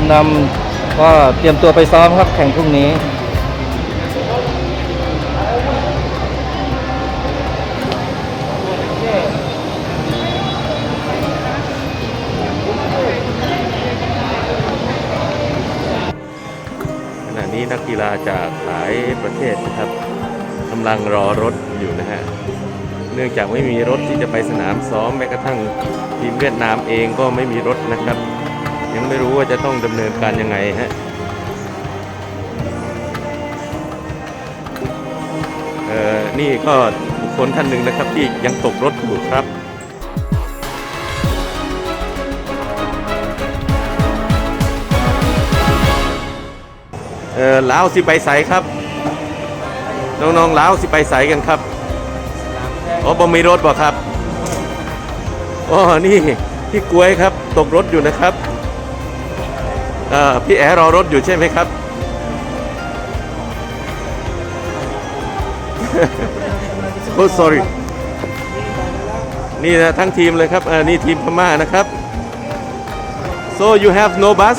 คุณนำก็เตรียมตัวไปซ้อมครับแข่งพรุ่งนี้ขณะนี้นักกีฬาจากหลายประเทศนะครับกำลังรอรถอยู่นะฮะ เนื่องจากไม่มีรถที่จะไปสนามซ้อมแม้กระทั่งทีมเวียดนามเองก็ไม่มีรถนะครับ ยังไม่รู้ว่าจะต้องดำเนินการยังไงฮะเออนี่ก็บุคคลท่านหนึ่งนะครับที่ยังตกรถอยู่ครับเออลาวสิไปใสครับ น้องๆลาวสิไปใสกันครับโอ้บ่มีรถบ่ครับอ๋อนี่พี่กล้วยครับ ตกรถอยู่นะครับ พี่แอรอรถอยู่ใช่ไหมครับ โอ้ sorry นี่นะทั้งทีมเลยครับเออนี่ทีมพม่านะครับ so you have no bus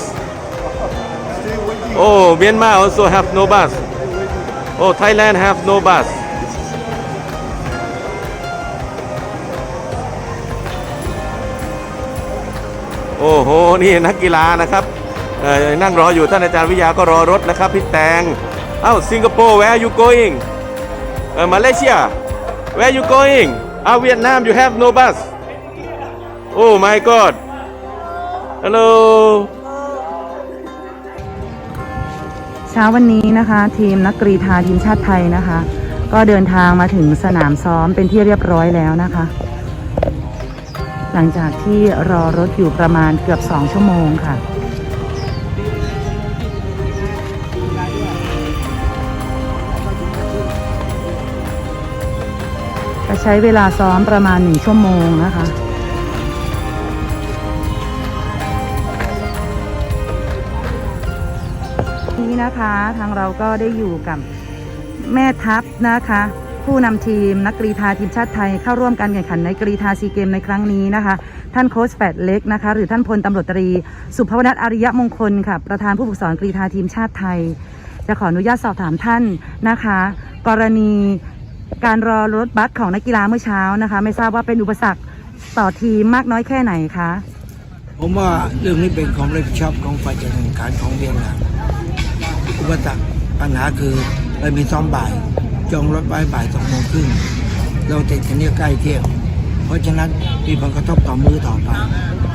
Oh, Myanmar also have no bus. Oh, Thailand have no bus. โอ้โหนี่นักกีฬานะครับเอ่อ นั่งรออยู่ท่านอาจารย์วิทยาก็รอรถนะครับพี่แตงเอ้าสิงคโปร์ where are you going เออมาเลเซีย where are you going อ้าวเวียดนาม you have no bus Oh my god Hello เช้าวันนี้นะคะทีมนักกรีธาทีมชาติไทยนะคะ ก็เดินทางมาถึงสนามซ้อมเป็นที่เรียบร้อยแล้วนะคะ หลังจากที่รอรถอยู่ประมาณเกือบ 2 ชั่วโมงค่ะ จะใช้เวลาซ้อมประมาณ1ชั่วโมงนะคะนี้นะคะทางเราก็ได้อยู่กับแม่ทัพนะคะ ผู้นำทีมนักกรีธาทีมชาติไทยเข้าร่วมการแข่งขันในกรีธาซีเกมในครั้งนี้นะคะ ท่านโค้ชแปดเล็กนะคะ หรือท่านพลตำรวจตรี สุภวนัทอริยมงคลค่ะ ประธานผู้ฝึกสอนกรีธาทีมชาติไทย จะขออนุญาตสอบถามท่านนะคะ กรณี การรอรถบัสของนักกีฬาเมื่อเช้านะคะ ไม่ทราบว่าเป็นอุปสรรคต่อทีมมากน้อยแค่ไหนคะ ผมว่าเรื่องนี้เป็นความรับผิดชอบของฝ่ายจัดการแข่งขันของเวียดนาอุปสรรคปัญหาคือเรามีซ้อมบ่าย จองรถไว้บ่ายสองโมงครึ่งเราติดกันเนี่ยใกล้เที่ยงเพราะฉะนั้นมีผลกระทบต่อมือต่อไป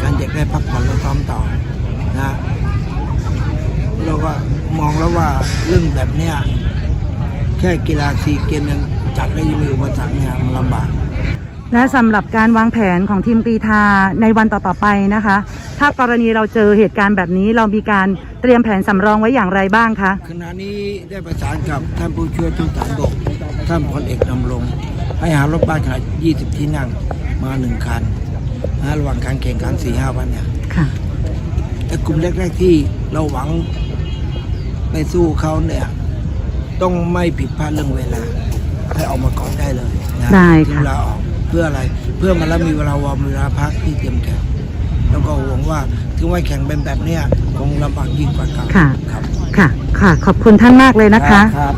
การอยากได้พักผ่อนเราซ้อมต่อนะเราก็มองแล้วว่าเรื่องแบบเนี้ยแค่กีฬาซีเกมยัง จัดได้ยังมีอุปสรรคเนี่ยมันลำบากและสำหรับการวางแผนของทีมกรีธาในวันต่อๆไปนะคะ ถ้ากรณีเราเจอเหตุการณ์แบบนี้เรามีการเตรียมแผนสำรองไว้อย่างไรบ้างคะขณะนี้ได้ประสานกับท่านผู้ช่วยทุกฐานบกท่านพลเอกนำรงค์ให้หารถบัสขนาด 20 ที่นั่งมาหนึ่งคันนะระหว่างการแข่งขัน4-5วันเนี่ยค่ะแต่กลุ่มแรกๆที่เราหวังไปสู้เขาเนี่ย ต้องไม่ผิดพลาดเรื่องเวลา ให้ออกมาก่อนได้เลยนะได้ค่ะ เวลาออกเพื่ออะไร เพื่อมาแล้วมีเวลาวอร์มเวลาพักที่เตรียมแข่งแล้วก็หวังว่าถึงว่าแข่งเป็นแบบเนี้ยคงลำบากยิ่งกว่าเก่าค่ะ ครับ ค่ะ ค่ะ ขอบคุณท่านมากเลยนะคะ ครับ